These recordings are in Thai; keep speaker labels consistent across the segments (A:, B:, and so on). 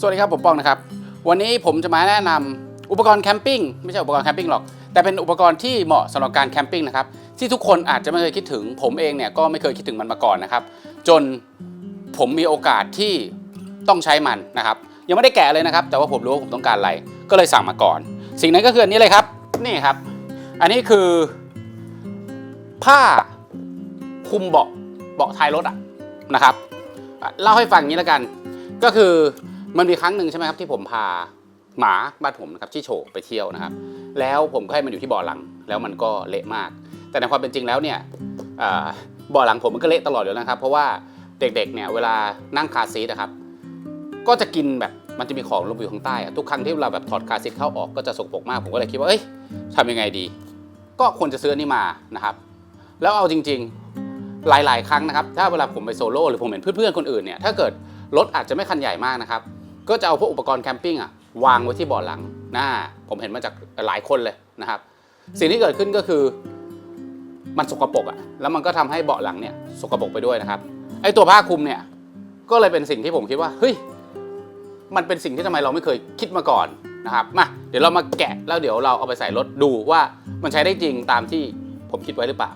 A: สวัสดีครับผมป้องนะครับ วันนี้ผมจะมาแนะนำอุปกรณ์แคมปิ้งไม่ใช่อุปกรณ์แคมปิ้งหรอก แต่เป็นอุปกรณ์ที่เหมาะสำหรับการแคมปิ้งนะครับที่ทุกคนอาจจะไม่เคยคิดถึง ผมเองเนี่ยก็ไม่เคยคิดถึงมันมาก่อนนะครับ จนผมมีโอกาสที่ต้องใช้มันนะครับยังไม่ได้แกะเลยนะครับ แต่ว่าผมรู้ว่าผมต้องการอะไร ก็เลยสั่งมาก่อน สิ่งนั้นก็คืออันนี้เลยครับนี่ครับ อันนี้คือ ผ้าคลุมเบาะเบาะท้ายรถอะนะครับ เล่าให้ฟังอย่างนี้แล้วกัน ก็คือ มันมีครั้งหนึ่งใช่ไหมครับที่ผมพาหมาบ้านผมนะครับที่โฉบไปเที่ยวนะครับ แล้วผมก็ให้มันอยู่ที่บาะหลัง แล้วมันก็เละมาก แต่ในความเป็นจริงแล้วเนี่ยอ่าเบาะหลังผมมันก็เละตลอดอยู่แล้วนะครับ เพราะว่าเด็กๆเนี่ยเวลานั่งคาซีทนะครับ ก็จะกินแบบมันจะมีของลงอยู่ข้างใต้ทุกครั้งที่เราแบบถอดคาซีทเข้าออกก็จะสกปรกมากผมก็เลยคิดว่าเอ้ยทำยังไงดี ก็ควรจะซื้อนนี้มานะครับ แล้วเอาจริง ๆหลาย ๆ ครั้งนะครับ ถ้าเวลาผมไปโซโล่หรือผมเห็นเพื่อนๆคนอื่นเนี่ยถ้าเกิดรถอาจจะไม่คันใหญ่มากนะครับ ก็จะเอาพวกอุปกรณ์แคมปิ้งอะวางไว้ที่เบาะหลังหน้าผมเห็นมาจากหลายคนเลยนะครับ สิ่งที่เกิดขึ้นก็คือมันสกปรกอะแล้วมันก็ทำให้เบาะหลังเนี่ยสกปรกไปด้วยนะครับไอ้ตัวผ้าคลุมเนี่ยก็เลยเป็นสิ่งที่ผมคิดว่าเฮ้ยมันเป็นสิ่งที่ทำไมเราไม่เคยคิดมาก่อนนะครับมาเดี๋ยวเรามาแกะแล้วเดี๋ยวเราเอาไปใส่รถดูว่ามันใช้ได้จริงตามที่ผมคิดไว้หรือเปล่า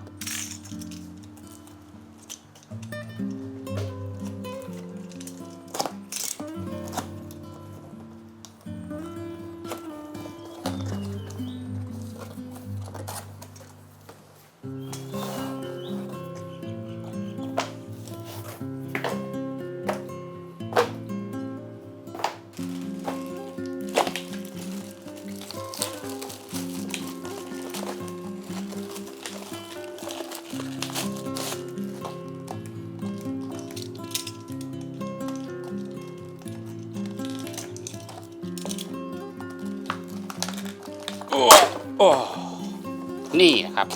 A: โอ้นี่นะครับ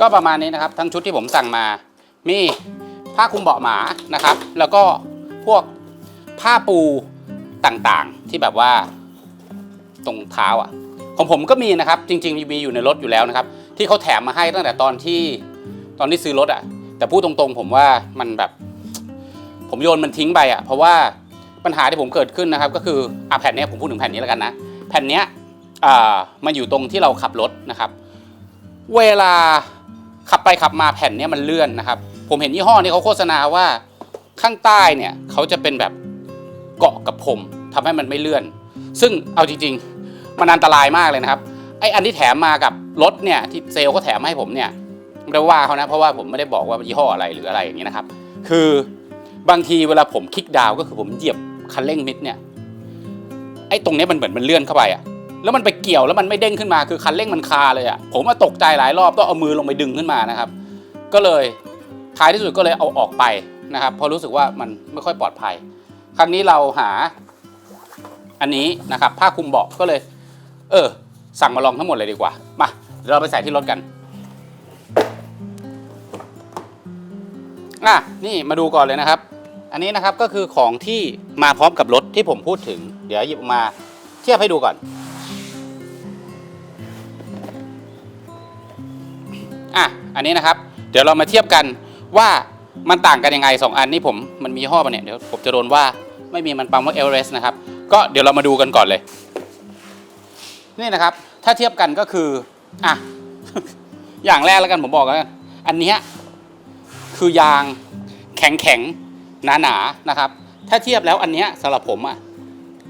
A: ก็ประมาณนี้นะครับ ทั้งชุดที่ผมสั่งมา มีผ้าคลุมเบาะหมานะครับ แล้วก็พวกผ้าปูต่างๆที่แบบว่าตรงเท้าอะ ของผมก็มีนะครับ จริง ๆ มีอยู่ในรถอยู่แล้วนะครับ ที่เขาแถมมาให้ตั้งแต่ตอนที่ตอนที่ซื้อรถอะ แต่พูดตรงๆ ผมว่ามันแบบ ผมโยนมันทิ้งไปอะ เพราะว่าปัญหาที่ผมเกิดขึ้นนะครับ ก็คืออะแผ่นเนี้ยผมพูดถึงแผ่นนี้แล้วกันนะ แผ่นเนี้ย อ่ามันอยู่ตรงที่เราขับรถนะครับ เวลาขับไปขับมาแผ่นเนี้ยมันเลื่อนนะครับ ผมเห็นยี่ห้อนี้เขาโฆษณาว่าข้างใต้เนี่ยเขาจะเป็นแบบเกาะกับผมทำให้มันไม่เลื่อน ซึ่งเอาจริง ๆ มันอันตรายมากเลยนะครับไออันที่แถมมากับรถเนี่ยที่เซลล์เขาแถมมาให้ผมเนี่ยไม่ได้ว่าเขานะเพราะว่าผมไม่ได้บอกว่ายี่ห้ออะไรหรืออะไรอย่างนี้นะครับ คือบางทีเวลาผมคลิกดาวก็คือผมเหยียบคันเร่งมิดเนี่ยไอ้ตรงนี้มันเหมือนมันเลื่อนเข้าไปอะ แล้วมันไปเกี่ยวแล้วมันไม่เด้งขึ้นมาคือคันเร่งมันคาเลยอะ่ะผมมาตกใจหลายรอบต้องเอามือลงไปดึงขึ้นมานะครับ ก็เลยท้ายที่สุดก็เลยเอาออกไปนะครับเพราะรู้สึกว่ามันไม่ค่อยปลอดภัย ครั้งนี้เราหาอันนี้นะครับผ้าคลุมเบาะก็เลย เออ สั่งมาลองทั้งหมดเลยดีกว่ามาเดี๋ยวเราไปใส่ที่รถกันอะนี่มาดูก่อนเลยนะครับ อันนี้นะครับก็คือของที่มาพร้อมกับรถที่ผมพูดถึง เดี๋ยวหยิบมาเทียบให้ดูก่อน อะอันนี้นะครับ เดี๋ยวเรามาเทียบกันว่ามันต่างกันยังไง 2 อันนี้ผมมันมียี่ห้อปะเนี่ยเดี๋ยวผมจะโดนว่าไม่มีมันปั๊มว่าเอเวอเรสต์นะครับ ก็เดี๋ยวเรามาดูกันก่อนเลย นี่นะครับ ถ้าเทียบกันก็คืออะอย่างแรกแล้วกันผมบอกแล้วกันอันนี้คือยางแข็งแข็งหนาหนานะครับ ถ้าเทียบแล้วอันนี้สำหรับผมอะ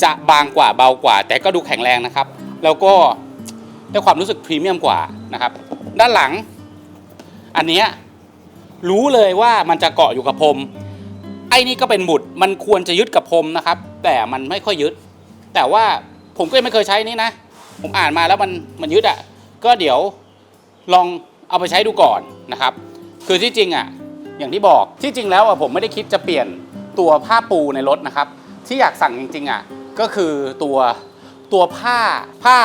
A: จะบางกว่าเบากว่า แต่ก็ดูแข็งแรงนะครับ แล้วก็ได้ความรู้สึกพรีเมียมกว่านะครับ ด้านหลัง อันเนี้ยรู้เลยว่ามันจะเกาะอยู่กับพรมไอ้นี่ก็เป็นหมุดมันควรจะยึดกับพรมนะครับ แต่มันไม่ค่อยยึด แต่ว่าผมก็ยังไม่เคยใช้นี่นะ ผมอ่านมาแล้วมันมันยึดอะ่ะก็เดี๋ยวลองเอาไปใช้ดูก่อนนะครับ คือที่จริงอะ่ะอย่างที่บอกที่จริงแล้วอะผมไม่ได้คิดจะเปลี่ยนตัวผ้าปูในรถนะครับ ที่อยากสั่งจริงๆอะก็คือตัวตัวผ้าผ้า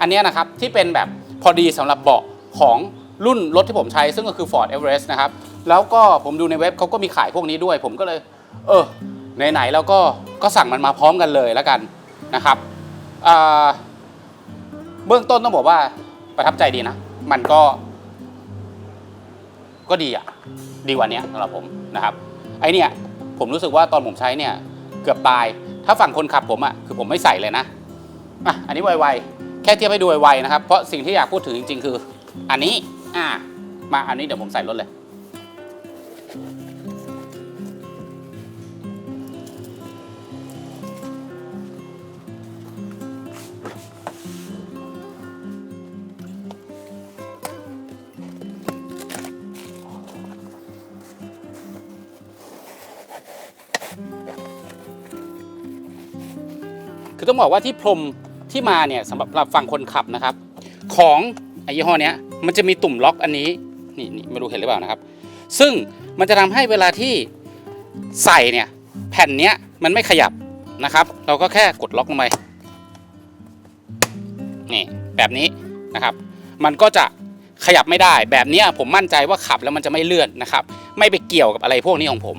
A: อันนี้นะครับที่เป็นแบบพอดีสำหรับเบาะของ รุ่นรถที่ผมใช้ซึ่งก็คือ Ford Everest นะครับ แล้วก็ผมดูในเว็บเขาก็มีขายพวกนี้ด้วย ผมก็เลย เออ ไหนๆแล้วก็ก็สั่งมันมาพร้อมกันเลยแล้วกันนะครับเบื้องต้นต้องบอกว่าประทับใจดีนะ มันก็ ก็ดีอะดีกว่านี้สำหรับผมนะครับไอเนี่ยผมรู้สึกว่าตอนผมใช้เนี่ย เกือบตาย ถ้าฝั่งคนขับผมอะคือผมไม่ใส่เลยนะอะอันนี้ไวๆแค่เทียบให้ดูไวๆนะครับ เพราะสิ่งที่อยากพูดถึงจริง ๆ คือ อันนี้ อ่ามาอันนี้เดี๋ยวผมใส่รถเลย คือต้องบอกว่าที่พรมที่มาเนี่ยสำหรับฝั่งคนขับนะครับ ของไอ้ยี่ห้อเนี้ย มันจะมีตุ่มล็อกอันนี้นี่นี่ไม่รู้เห็นหรือเปล่านะครับ ซึ่งมันจะทำให้เวลาที่ใส่เนี่ยแผ่นเนี้ยมันไม่ขยับนะครับ เราก็แค่กดล็อกลงไปนี่แบบนี้นะครับ มันก็จะขยับไม่ได้แบบนี้ผมมั่นใจว่าขับแล้วมันจะไม่เลื่อนนะครับ ไม่ไปเกี่ยวกับอะไรพวกนี้ของผม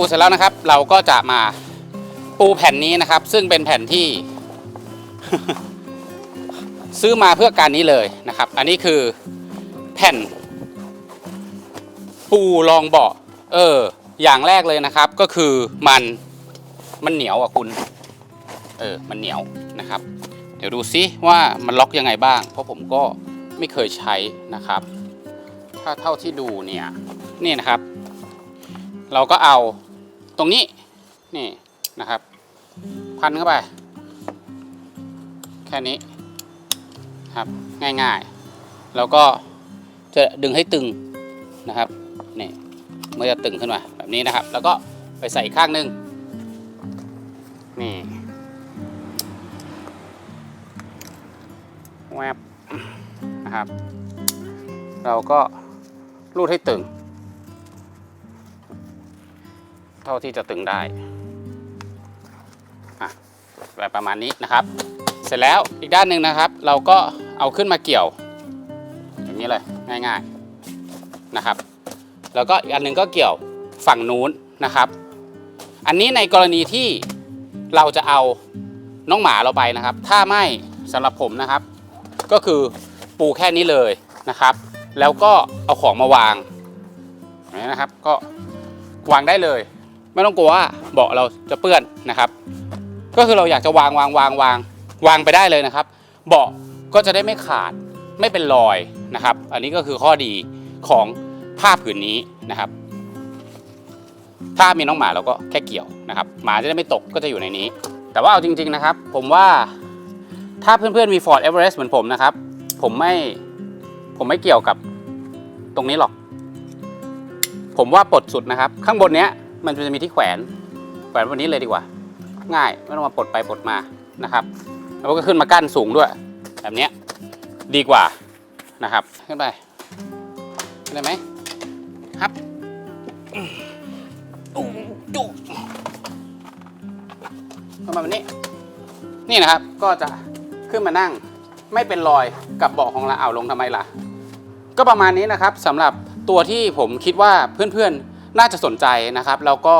A: ปูเสร็จแล้วนะครับ เราก็จะมาปูแผ่นนี้นะครับ ซึ่งเป็นแผ่นที่ ซื้อมาเพื่อการนี้เลยนะครับ อันนี้คือแผ่น ปูรองเบาะเออ อย่างแรกเลยนะครับ ก็คือมันมันเหนียวอะคุณ เออ มันเหนียวนะครับ เดี๋ยวดูซิว่ามันล็อกยังไงบ้าง เพราะผมก็ไม่เคยใช้นะครับ ถ้าเท่าที่ดูเนี่ย นี่นะครับ เราก็เอา ตรงนี้นี่นะครับ พันเข้าไป แค่นี้ครับง่ายๆ แล้วก็จะดึงให้ตึงนะครับนี่เมื่อจะตึงขึ้นมาแบบนี้นะครับ แล้วก็ไปใส่ข้างหนึ่งนี่แวบนะครับ เราก็รูดให้ตึง เท่าที่จะตึงได้อะแบบประมาณนี้นะครับ เสร็จแล้วอีกด้านหนึ่งนะครับ เราก็เอาขึ้นมาเกี่ยว อย่างนี้เลยง่ายๆนะครับ แล้วก็อีกอันหนึ่งก็เกี่ยวฝั่งนู้นนะครับ อันนี้ในกรณีที่เราจะเอาน้องหมาเราไปนะครับ ถ้าไม่สำหรับผมนะครับ ก็คือปูแค่นี้เลยนะครับ แล้วก็เอาของมาวางอย่างนี้นะครับ ก็วางได้เลย ไม่ต้องกลัวว่าเบาะเราจะเปื้อนนะครับ ก็คือเราอยากจะวางวางวางวางวางไปได้เลยนะครับ เบาะก็จะได้ไม่ขาดไม่เป็นรอยนะครับ อันนี้ก็คือข้อดีของผ้าผืนนี้นะครับ ถ้ามีน้องหมาเราก็แค่เกี่ยวนะครับ หมาจะได้ไม่ตกก็จะอยู่ในนี้ แต่ว่าเอาจริง ๆนะครับ ผมว่าถ้าเพื่อนๆมี Ford Everest เหมือนผมนะครับ ผมไม่ผมไม่เกี่ยวกับตรงนี้หรอก ผมว่าปลดสุดนะครับ ข้างบนเนี้ย มันจะมีที่แขวนแขวนบนนี้เลยดีกว่า ง่ายไม่ต้องมาปลดไปปลดมานะครับ แล้วก็ขึ้นมากั้นสูงด้วย แบบนี้ดีกว่านะครับขึ้นไปขึ้นได้ไหมครับอู้จุขึ้นมาแบบนี้ นี่นะครับก็จะขึ้นมานั่งไม่เป็นรอยกับเบาะของเราเอาลงทำไมล่ะ ก็ประมาณนี้นะครับสำหรับตัวที่ผมคิดว่าเพื่อนๆ น่าจะสนใจนะครับ แล้วก็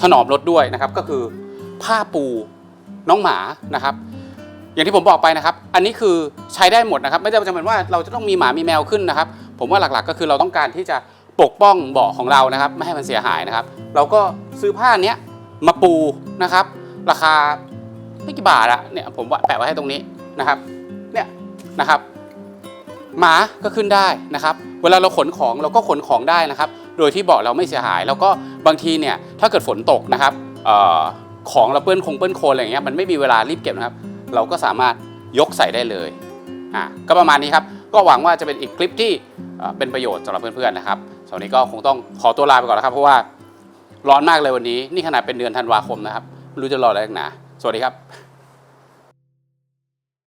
A: ถนอมรถด้วยนะครับ ก็คือผ้าปูน้องหมานะครับ อย่างที่ผมบอกไปนะครับ อันนี้คือใช้ได้หมดนะครับ ไม่จำเป็นว่าเราจะต้องมีหมามีแมวขึ้นนะครับ ผมว่าหลักๆ ก็คือเราต้องการที่จะปกป้องเบาะของเรานะครับ ไม่ให้มันเสียหายนะครับ เราก็ซื้อผ้าเนี้ยมาปูนะครับ ราคาไม่กี่บาทอะเนี่ยผมว่าแปะไว้ให้ตรงนี้นะครับเนี่ยนะครับ หมาก็ขึ้นได้นะครับ เวลาเราขนของเราก็ขนของได้นะครับ โดยที่เบาะเราไม่เสียหาย แล้วก็บางทีเนี่ยถ้าเกิดฝนตกนะครับออของเราเปื้อนคงเปื้อนโคลนอะไรเงี้ยมันไม่มีเวลารีบเก็บนะครับ เราก็สามารถยกใส่ได้เลยอะก็ประมาณนี้ครับ ก็หวังว่าจะเป็นอีกคลิปที่เเป็นประโยชน์สำหรับเพื่อนๆนะครับสำหรับนี้ก็คงต้องขอตัวลาไปก่อนนะครับ เพราะว่าร้อนมากเลยวันนี้ นี่ขนาดเป็นเดือนธันวาคมนะครับไม่รู้จะรออะไรนักหนาสวัสดีครับ